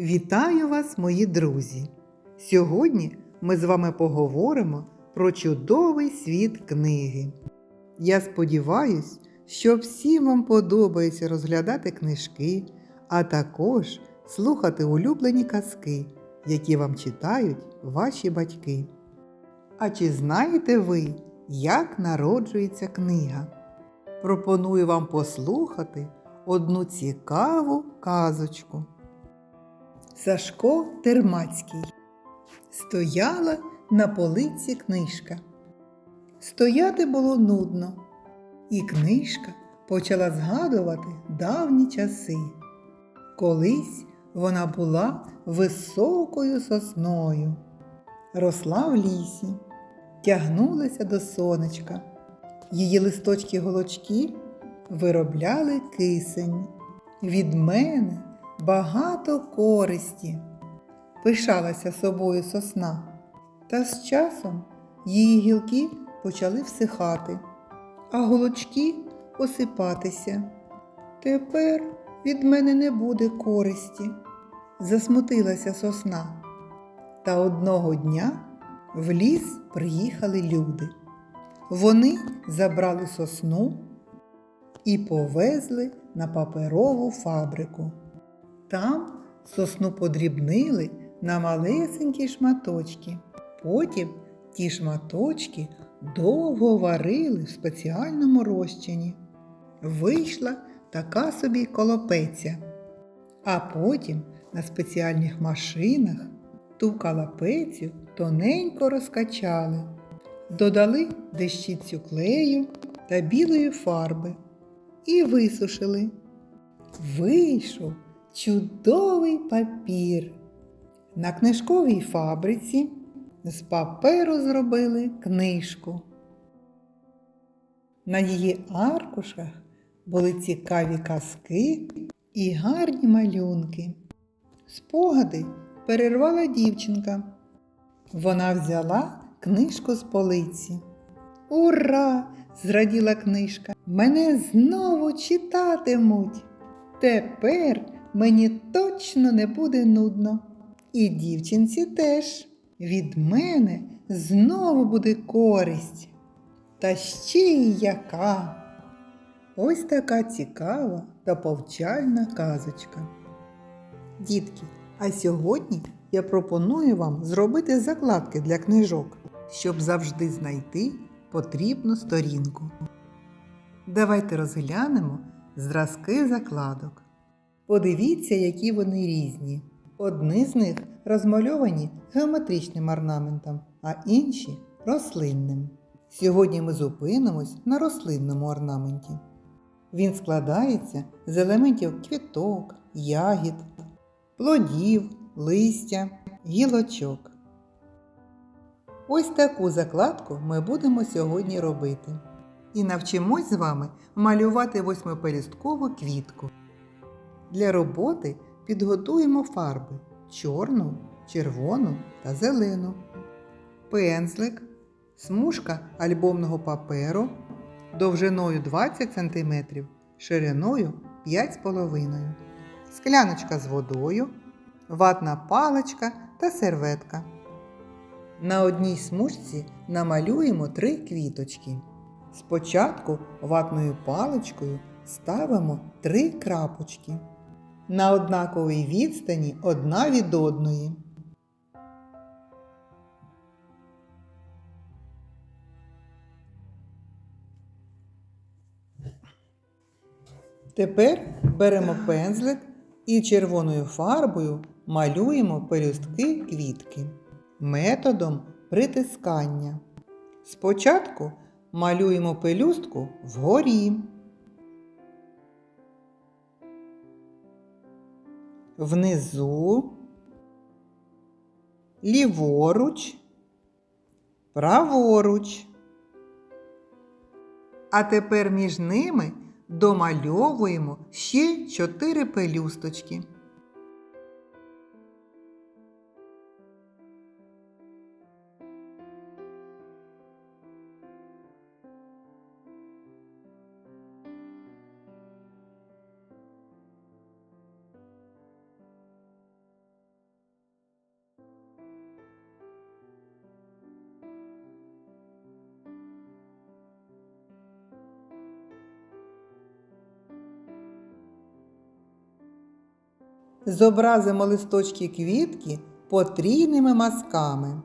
Вітаю вас, мої друзі! Сьогодні ми з вами поговоримо про чудовий світ книги. Я сподіваюсь, що всім вам подобається розглядати книжки, а також слухати улюблені казки, які вам читають ваші батьки. А чи знаєте ви, як народжується книга? Пропоную вам послухати одну цікаву казочку. Сашко Термацький. Стояла на полиці книжка. Стояти було нудно, і книжка почала згадувати давні часи. Колись вона була високою сосною, росла в лісі, тягнулася до сонечка. Її листочки голочки виробляли кисень. Від мене багато користі, пишалася собою сосна, та з часом її гілки почали всихати, а голочки осипатися. Тепер від мене не буде користі, засмутилася сосна. Та одного дня в ліс приїхали люди. Вони забрали сосну і повезли на паперову фабрику. Там сосну подрібнили на малесенькі шматочки. Потім ті шматочки довго варили в спеціальному розчині. Вийшла така собі колопеця. А потім на спеціальних машинах ту калапецю тоненько розкачали, додали дещицю клею та білої фарби і висушили. Вийшов чудовий папір. На книжковій фабриці з паперу зробили книжку. На її аркушах були цікаві казки і гарні малюнки. Спогади перервала дівчинка. Вона взяла книжку з полиці. Ура! зраділа книжка. Мене знову читатимуть. Тепер мені точно не буде нудно. І дівчинці теж від мене знову буде користь. Та ще й яка. Ось така цікава та повчальна казочка. Дітки, а сьогодні я пропоную вам зробити закладки для книжок, щоб завжди знайти потрібну сторінку. Давайте розглянемо зразки закладок. Подивіться, які вони різні. Одні з них розмальовані геометричним орнаментом, а інші рослинним. Сьогодні ми зупинимось на рослинному орнаменті. Він складається з елементів квіток, ягід, плодів, листя, гілочок. Ось таку закладку ми будемо сьогодні робити. І навчимось з вами малювати восьмипелюсткову квітку. Для роботи підготуємо фарби чорну, червону та зелену, пензлик, смужка альбомного паперу довжиною 20 см, шириною 5,5 скляночка з водою, ватна паличка та серветка. На одній смужці намалюємо три квіточки. Спочатку ватною паличкою ставимо три крапочки. На однаковій відстані одна від одної. Тепер беремо пензлик і червоною фарбою малюємо пелюстки квітки методом притискання. Спочатку малюємо пелюстку вгорі. Внизу, ліворуч, праворуч. А тепер між ними домальовуємо ще чотири пелюсточки. Зобразимо листочки квітки потрійними мазками.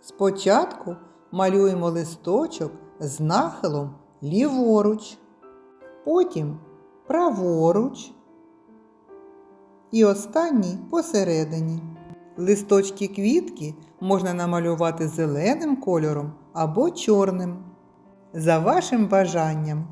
Спочатку малюємо листочок з нахилом ліворуч, потім праворуч і останній посередині. Листочки квітки можна намалювати зеленим кольором або чорним. За вашим бажанням.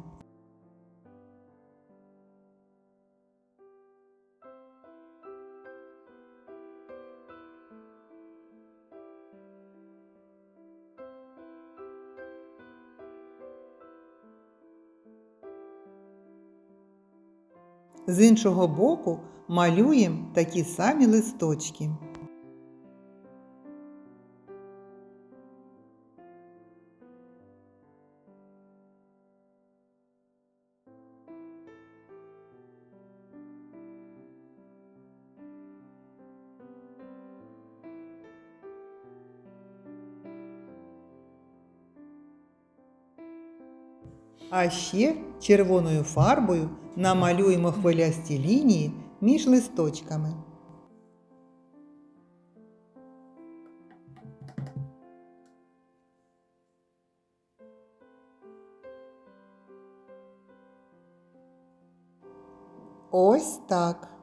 З іншого боку малюємо такі самі листочки. А ще червоною фарбою намалюємо хвилясті лінії між листочками. Ось так.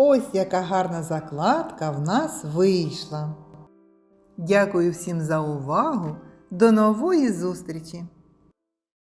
Ось яка гарна закладка в нас вийшла. Дякую всім за увагу. До нової зустрічі!